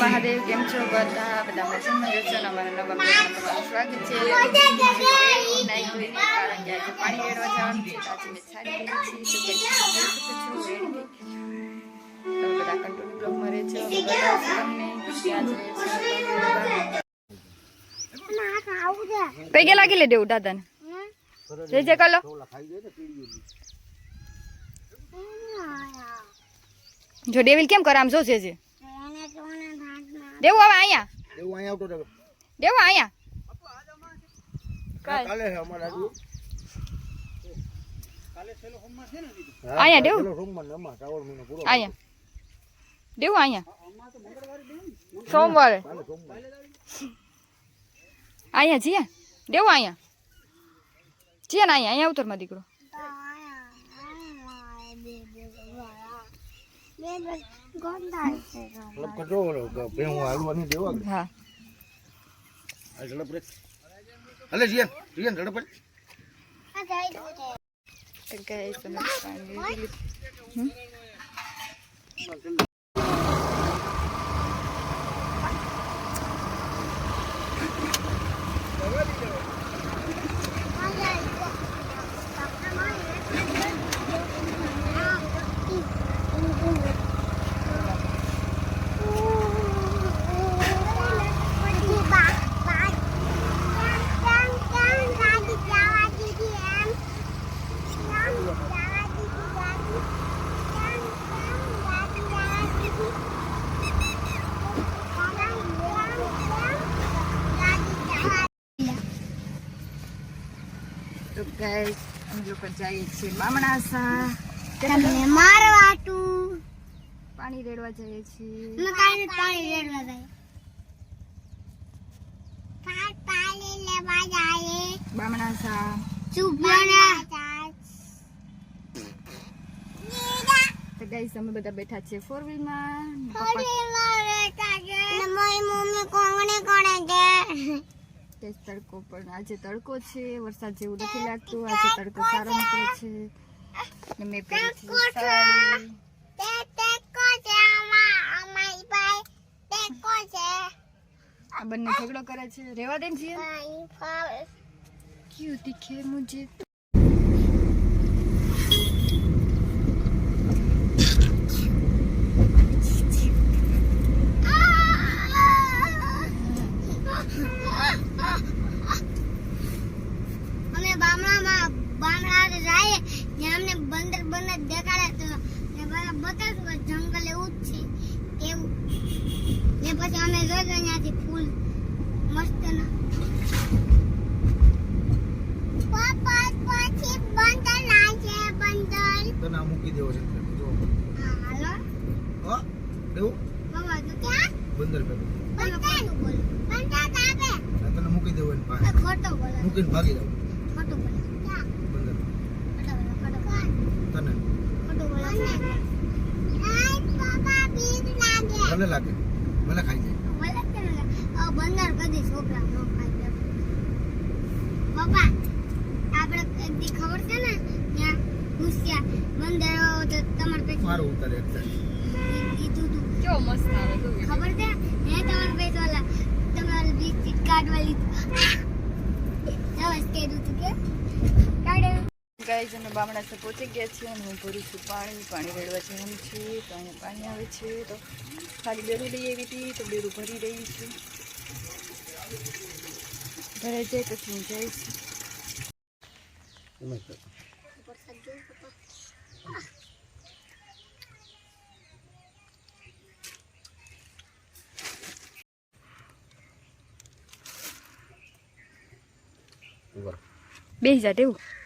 મહાદેવ કેમ છો બધા? બધા મજામાં જશો અમારા નવા બ્લોગમાં તમારું સ્વાગત છે. નાઈ ધોઈને કારણ કે આજે પાણી રેડવા જવાનું છે. આજે મેં સાડી પહેરી છે તો કંઈ શકો છો તમે બધા કંટ્રોલ બ્લોગમાં અમે બતાવશું તમને ત્યાં જઈએ લાગી લે દેવું દાદાને. જય જય કલો જો ડેવિલ કેમ કરે? આમ જોશે છે દેવું હવે અહીંયા? એવું અહીંયા આવતો રહ્યો. દેવું અહીંયા? કાલ. કાલે છે અમારે આજુ. હા, અહીંયા દેવું? પેલો સોમવાર ને અમાર શ્રાવણ મહિનો પૂરો. અહીંયા. દેવું અહીંયા? સોમવારે. કાલે સોમવાર. અહીંયા જીયા? દેવું અહીંયા? જીયા ને અહીંયા? અહીંયા ઉતરમાં દીકરો. ઝડપ કરજો, ઓલો હું હાલવા નહીં દેવા. હા ઝડપ રે. હાલે જીયાન, જીયાન ઝડપ રે. તો guys, તમે guys, અમે લોકો જઈએ છીએ બામણાસા તમને મારવાટું પાણી રેડવા જઈએ છીએ. મેં કાલે પાણી રેડવા જાય. કાલ પાણી લેવા જાય. બામણાસા ચૂપના તો ગાઈસ અમે બધા બેઠા છીએ ફોર વ્હીલમાં. પપ્પા થોડી મારે કાગે મારી મમ્મી કોંગણે કોણે છે? તેજ તડકો પણ આજે તડકો છે વરસાદ જેવું નથી લાગતું આજે તડકો સારો નીકળે છે. ને મેં પહેરી છે. સાડી આ બંને ઝઘડો કરે છે. રેવા દે ને જીએ. ક્યુ દીખે મુझे અમે બામણામાં બામણા જાય ને અમને બંદર દેખાડે તો ને બધા બતાવશું કે જંગલ એવું જ છે. એવું. ને પછી અમે જોયું ત્યાંથી ફૂલ મસ્ત ના મૂકી દેવો છે. બંદર મૂકી દેવું મૂકીને ભાગી જાવ ખોટું બોલો ક્યાં બંદર ખોટો બોલો ખોટો બોલો તને બીક લાગે. ભલે ખાઈ જાય. બંદર કદી છોકરા નો ખાઈ પપ્પા આપણે એક દી ખબર છે ને ત્યાં ઘૂસ્યા બંદર તો તમારે પછી મારું ઉતારે એક કીધું તું કેવો મસ્ત આવે તો. ખબર છે હે. તમારે પછી ઓલા તમારે બીક કાઢવા લીધું જવાસ કીધું તું. કે ગાઈઝ અમે બામણાસા પહોંચી ગયા છીએ અને હું ભરું છું પાણી. પાણી રેડવા જવાનું છે તો અહીંયા પાણી આવે છે. તો ખાલી બેરું લઈ આવી હતી તો બેરું ભરી રહી છું. ભરાઈ જાય પછી હું જઈશ. બે હજાર કર.